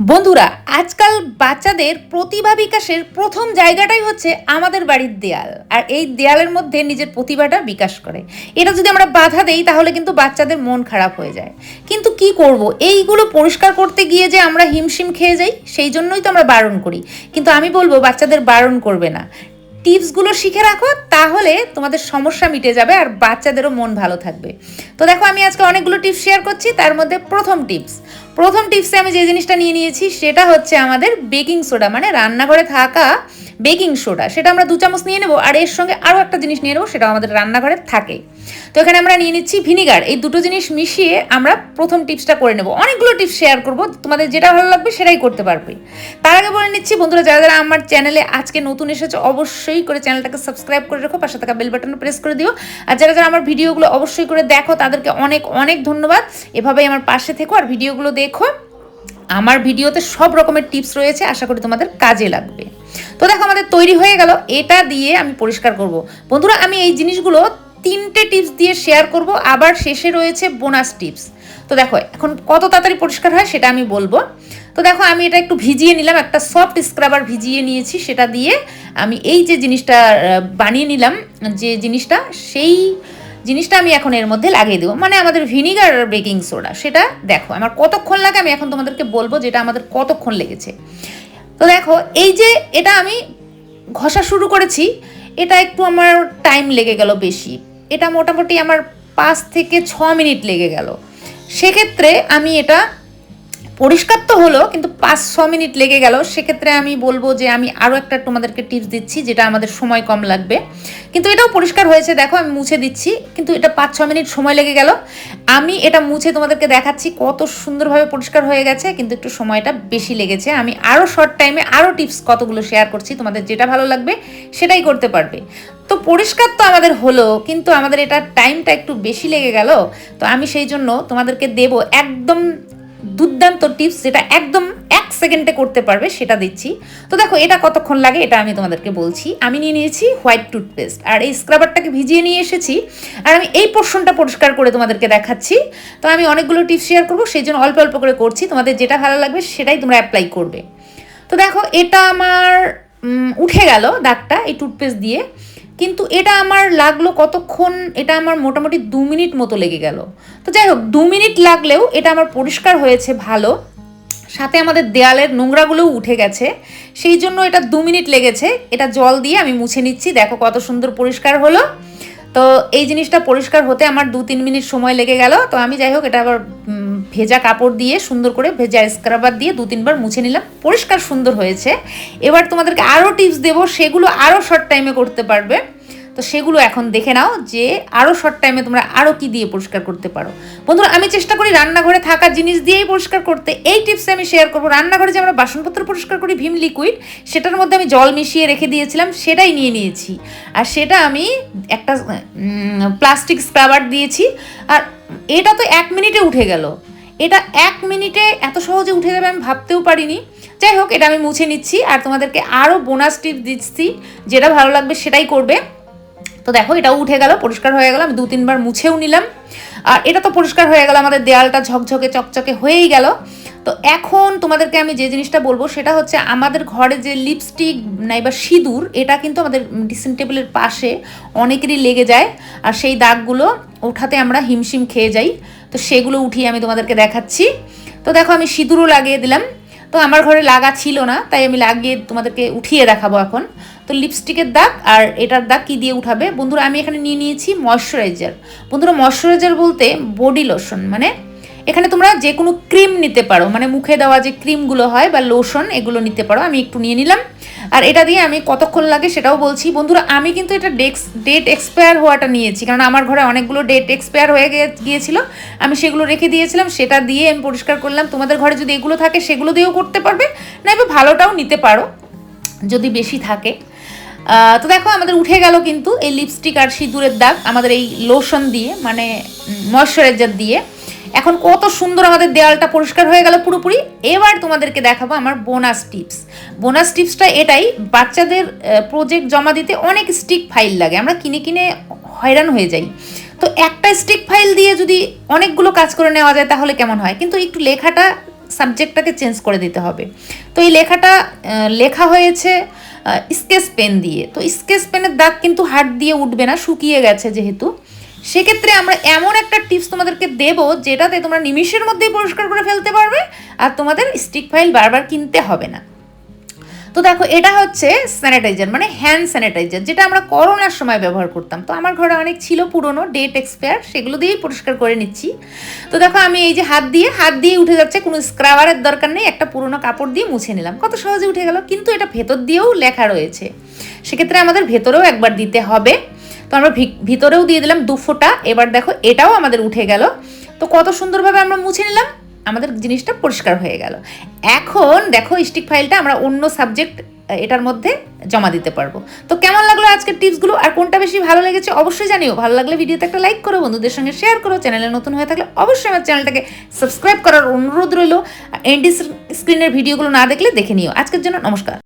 বন্ধুরা, আজকাল বাচ্চাদের প্রতিভা বিকাশের প্রথম জায়গাটাই হচ্ছে আমাদের বাড়ির দেয়াল। আর এই দেয়ালের মধ্যে নিজের প্রতিভাটা বিকাশ করে। এটা যদি আমরা বাধা দেই, তাহলে কিন্তু বাচ্চাদের মন খারাপ হয়ে যায়। কিন্তু কি করব? এইগুলো পরিষ্কার করতে গিয়ে যে আমরা হিমশিম খেয়ে যাই, সেই জন্যই তো আমরা বারণ করি। কিন্তু আমি বলব, বাচ্চাদের বারণ করবে না। টিপসগুলো শিখে রাখো, তাহলে তোমাদের সমস্যা মিটে যাবে আর বাচ্চাদেরও মন ভালো থাকবে। তো দেখো, আমি আজকে অনেকগুলো টিপস শেয়ার করছি, তার মধ্যে প্রথম টিপস। প্রথম টিপসে আমি যে জিনিসটা নিয়ে নিয়েছি, সেটা হচ্ছে আমাদের বেকিং সোডা মানে রান্নাঘরে থাকা বেকিং সোডা। সেটা আমরা দু চামচ নিয়ে নেব, আর এর সঙ্গে আরও একটা জিনিস নিয়ে নেব সেটা আমাদের রান্নাঘরে থাকে। তো এখানে আমরা নিয়ে নিচ্ছি ভিনিগার। এই দুটো জিনিস মিশিয়ে আমরা প্রথম টিপসটা করে নেব। অনেকগুলো টিপস শেয়ার করব, তোমাদের যেটা ভালো লাগবে সেটাই করতে পারবে। তার আগে বলে নিচ্ছি, বন্ধুরা, যারা যারা আমার চ্যানেলে আজকে নতুন এসেছে, অবশ্যই করে চ্যানেলটাকে সাবস্ক্রাইব করে রাখো, পাশে থাকা বেল বাটন প্রেস করে দিও। আর যারা যারা আমার ভিডিওগুলো অবশ্যই করে দেখো, তাদেরকে অনেক অনেক ধন্যবাদ। এভাবেই আমার পাশে থেকো আর ভিডিওগুলো দেখো। আমার ভিডিওতে সব রকমের টিপস রয়েছে, আশা করি তোমাদের কাজে লাগবে। তো দেখো আমাদের তৈরি হয়ে গেল। এটা দিয়ে আমি পরিষ্কার করব। বন্ধুরা, আমি এই জিনিসগুলো তিনটে টিপস দিয়ে শেয়ার করব। আবার শেষে রয়েছে বোনাস টিপস। তো দেখো, এখন কত তাড়াতাড়ি পরিষ্কার হয় সেটা আমি বলব। তো দেখো, আমি এটা একটু ভিজিয়ে নিলাম। একটা সফট স্ক্রাবার ভিজিয়ে নিয়েছি, সেটা দিয়ে আমি এই যে জিনিসটা বানিয়ে নিলাম, যে জিনিসটা, সেই জিনিসটা আমি এখন এর মধ্যে লাগিয়ে দেবো। মানে আমাদের ভিনিগার বেকিং সোডা সেটা দেখো। আমার কতক্ষণ লাগে আমি এখন তোমাদেরকে বলব যেটা আমাদের কতক্ষণ লেগেছে। তো দেখো, এই যে এটা আমি ঘষা শুরু করেছি, এটা একটু আমার টাইম লেগে গেল বেশি। এটা মোটামুটি আমার পাঁচ থেকে ছ মিনিট লেগে গেল। সেক্ষেত্রে আমি এটা পরিষ্কার তো হলো, কিন্তু পাঁচ, ছ মিনিট লেগে গেল। সেক্ষেত্রে আমি বলব যে আমি আরও একটা তোমাদেরকে টিপস দিচ্ছি, যেটা আমাদের সময় কম লাগবে। কিন্তু এটাও পরিষ্কার হয়েছে, দেখো আমি মুছে দিচ্ছি, কিন্তু এটা পাঁচ, ছ মিনিট সময় লেগে গেল। আমি এটা মুছে তোমাদেরকে দেখাচ্ছি, কত সুন্দরভাবে পরিষ্কার হয়ে গেছে, কিন্তু একটু সময়টা বেশি লেগেছে। আমি আরও শর্ট টাইমে আরও টিপস কতগুলো শেয়ার করছি, তোমাদের যেটা ভালো লাগবে সেটাই করতে পারবে। তো পরিষ্কার তো আমাদের হলো, কিন্তু আমাদের এটা টাইমটা একটু বেশি লেগে গেল। তো আমি সেই জন্য তোমাদেরকে দেব একদম দুর্দান্ত টিপস যেটা একদম এক সেকেন্ডে করতে পারবে, সেটা দিচ্ছি। তো দেখো, এটা কতক্ষণ লাগে এটা আমি তোমাদেরকে বলছি। আমি নিয়ে নিয়েছি হোয়াইট টুথপেস্ট আর এই স্ক্রাবারটাকে ভিজিয়ে নিয়ে এসেছি আর আমি এই পোর্শনটা পরিষ্কার করে তোমাদেরকে দেখাচ্ছি। তো আমি অনেকগুলো টিপস শেয়ার করব, সেই জন্য অল্প অল্প করে করছি। তোমাদের যেটা ভালো লাগবে সেটাই তোমরা অ্যাপ্লাই করবে। তো দেখো, এটা আমার উঠে গেল দাগটা এই টুথপেস্ট দিয়ে। কিন্তু এটা আমার লাগল কতক্ষণ, এটা আমার মোটামুটি দু মিনিট মতো লেগে গেল। তো যাই হোক, দু মিনিট লাগলেও এটা আমার পরিষ্কার হয়েছে ভালো। সাথে আমাদের দেয়ালের নোংরাগুলোও উঠে গেছে। সেই জন্য এটা দু মিনিট লেগেছে। এটা জল দিয়ে আমি মুছে নিচ্ছি। দেখো কত সুন্দর পরিষ্কার হলো। তো এই জিনিসটা পরিষ্কার হতে আমার দু তিন মিনিট সময় লেগে গেল। তো আমি যাই হোক, এটা আবার ভেজা কাপড় দিয়ে সুন্দর করে ভেজা স্ক্রাবার দিয়ে দু তিনবার মুছে নিলাম। পরিষ্কার সুন্দর হয়েছে। এবার তোমাদেরকে আরও টিপস দেবো, সেগুলো আরও শর্ট টাইমে করতে পারবে। তো সেগুলো এখন দেখে নাও যে আরও শর্ট টাইমে তোমরা আরও কি দিয়ে পরিষ্কার করতে পারো। বন্ধুরা, আমি চেষ্টা করি রান্নাঘরে থাকা জিনিস দিয়েই পরিষ্কার করতে। এই টিপসে আমি শেয়ার করব। রান্নাঘরে যে আমরা বাসনপত্র পরিষ্কার করি, ভীম লিকুইড সেটার মধ্যে আমি জল মিশিয়ে রেখে দিয়েছিলাম, সেটাই নিয়ে নিয়েছি। আর সেটা আমি একটা প্লাস্টিক স্ক্রাবার দিয়েছি। আর এটা তো এক মিনিটে উঠে গেল। এটা এক মিনিটে এত সহজে উঠে যাবে আমি ভাবতেও পারিনি। যাই হোক, এটা আমি মুছে নিচ্ছি আর তোমাদেরকে আরও বোনাস টিপ দিচ্ছি, যেটা ভালো লাগবে সেটাই করবে। তো দেখো, এটাও উঠে গেল, পরিষ্কার হয়ে গেল, আমি দু তিনবার মুছেও নিলাম। আর এটা তো পরিষ্কার হয়ে গেল, আমাদের দেয়ালটা ঝকঝকে, চকচকে হয়েই গেল। তো এখন তোমাদেরকে আমি যে জিনিসটা বলব, সেটা হচ্ছে আমাদের ঘরে যে লিপস্টিক নাইবা সিঁদুর, এটা কিন্তু আমাদের ড্রেসিং টেবিলের পাশে অনেকেরই লেগে যায়। আর সেই দাগগুলো ওঠাতে আমরা হিমশিম খেয়ে যাই। তো সেগুলো উঠিয়ে আমি তোমাদেরকে দেখাচ্ছি। তো দেখো আমি সিঁদুরও লাগিয়ে দিলাম। তো আমার ঘরে লাগা ছিল না, তাই আমি লাগিয়ে তোমাদেরকে উঠিয়ে দেখাবো এখন। তো লিপস্টিকের দাগ আর এটার দাগ কি দিয়ে উঠাবে? বন্ধুরা, আমি এখানে নিয়ে নিয়েছি ময়শ্চারাইজার। বন্ধুরা, ময়শ্চারাইজার বলতে বডি লোশন মানে এখানে তোমরা যে কোনো ক্রিম নিতে পারো। মানে মুখে দেওয়া যে ক্রিমগুলো হয় বা লোশন, এগুলো নিতে পারো। আমি একটু নিয়ে নিলাম। আর এটা দিয়ে আমি কতক্ষণ লাগে সেটাও বলছি। বন্ধুরা, আমি কিন্তু এটা ডেক্স, ডেট এক্সপায়ার হওয়াটা নিয়েছি। কারণ আমার ঘরে অনেকগুলো ডেট এক্সপায়ার হয়ে গিয়েছিল। আমি সেগুলো রেখে দিয়েছিলাম। সেটা দিয়ে আমি পরিষ্কার করলাম। তোমাদের ঘরে যদি এগুলো থাকে, সেগুলো দিয়েও করতে পারবে। না এবার ভালোটাও নিতে পারো, যদি বেশি থাকে। তো দেখো, আমাদের উঠে গেল কিন্তু এই লিপস্টিক আর সিঁদুরের দাগ। আমাদের এই লোশন দিয়ে মানে ময়শ্চারাইজার দিয়ে। এখন কত সুন্দর আমাদের দেওয়ালটা পরিষ্কার হয়ে গেল পুরোপুরি। এবার তোমাদেরকে দেখাবো আমার বোনাস টিপস বোনাস টিপসটা এটাই, বাচ্চাদের প্রজেক্ট জমা দিতে অনেক স্টিক ফাইল লাগে, আমরা কিনে কিনে হয়রান হয়ে যাই। তো একটা স্টিক ফাইল দিয়ে যদি অনেকগুলো কাজ করে নেওয়া যায় তাহলে কেমন হয়? কিন্তু একটু লেখাটা সাবজেক্টটাকে চেঞ্জ করে দিতে হবে। তো এই লেখাটা লেখা হয়েছে স্কেচ পেন দিয়ে। তো স্কেচ পেনের দাগ কিন্তু হাত দিয়ে উঠবে না, শুকিয়ে গেছে যেহেতু। সেক্ষেত্রে আমরা এমন একটা টিপস তোমাদেরকে দেব যেটাতে তোমরা নিমিষের মধ্যেই পরিষ্কার করে ফেলতে পারবে আর তোমাদের স্টিক ফাইল বারবার কিনতে হবে না। তো দেখো, এটা হচ্ছে স্যানিটাইজার মানে হ্যান্ড স্যানিটাইজার যেটা আমরা করোনার সময় ব্যবহার করতাম। তো আমার ঘরে অনেক ছিল পুরনো ডেট এক্সপায়ার সেগুলো দিয়েই পরিষ্কার করে নিচ্ছি। তো দেখো, আমি এই যে হাত দিয়ে হাত দিয়ে উঠে যাচ্ছে, কোনো স্ক্রাবারের দরকার নেই, একটা পুরনো কাপড় দিয়ে মুছে নিলাম। কত সহজে উঠে গেল, কিন্তু এটা ভেতর দিয়েও লেখা রয়েছে। সেক্ষেত্রে আমাদের ভেতরেও একবার দিতে হবে। তো আমরা ভিতরেও দিয়ে দিলাম দু ফোঁটা। এবার দেখো এটাও আমাদের উঠে গেল। তো কত সুন্দরভাবে আমরা মুছে নিলাম। আমাদের জিনিসটা পরিষ্কার হয়ে গেল। এখন দেখো স্টিক ফাইলটা আমরা অন্য সাবজেক্ট এটার মধ্যে জমা দিতে পারব। তো কেমন লাগল আজকের টিপসগুলো আর কোনটা বেশি ভালো লেগেছে অবশ্যই জানিও। ভালো লাগলে ভিডিওতে একটা লাইক করো, বন্ধুদের সঙ্গে শেয়ার করো। চ্যানেলে নতুন হয়ে থাকলে অবশ্যই আমার চ্যানেলটাকে সাবস্ক্রাইব করার অনুরোধ রইল। এন্ডি স্ক্রিনের ভিডিওগুলো না দেখলে দেখে নিও। আজকের জন্য নমস্কার।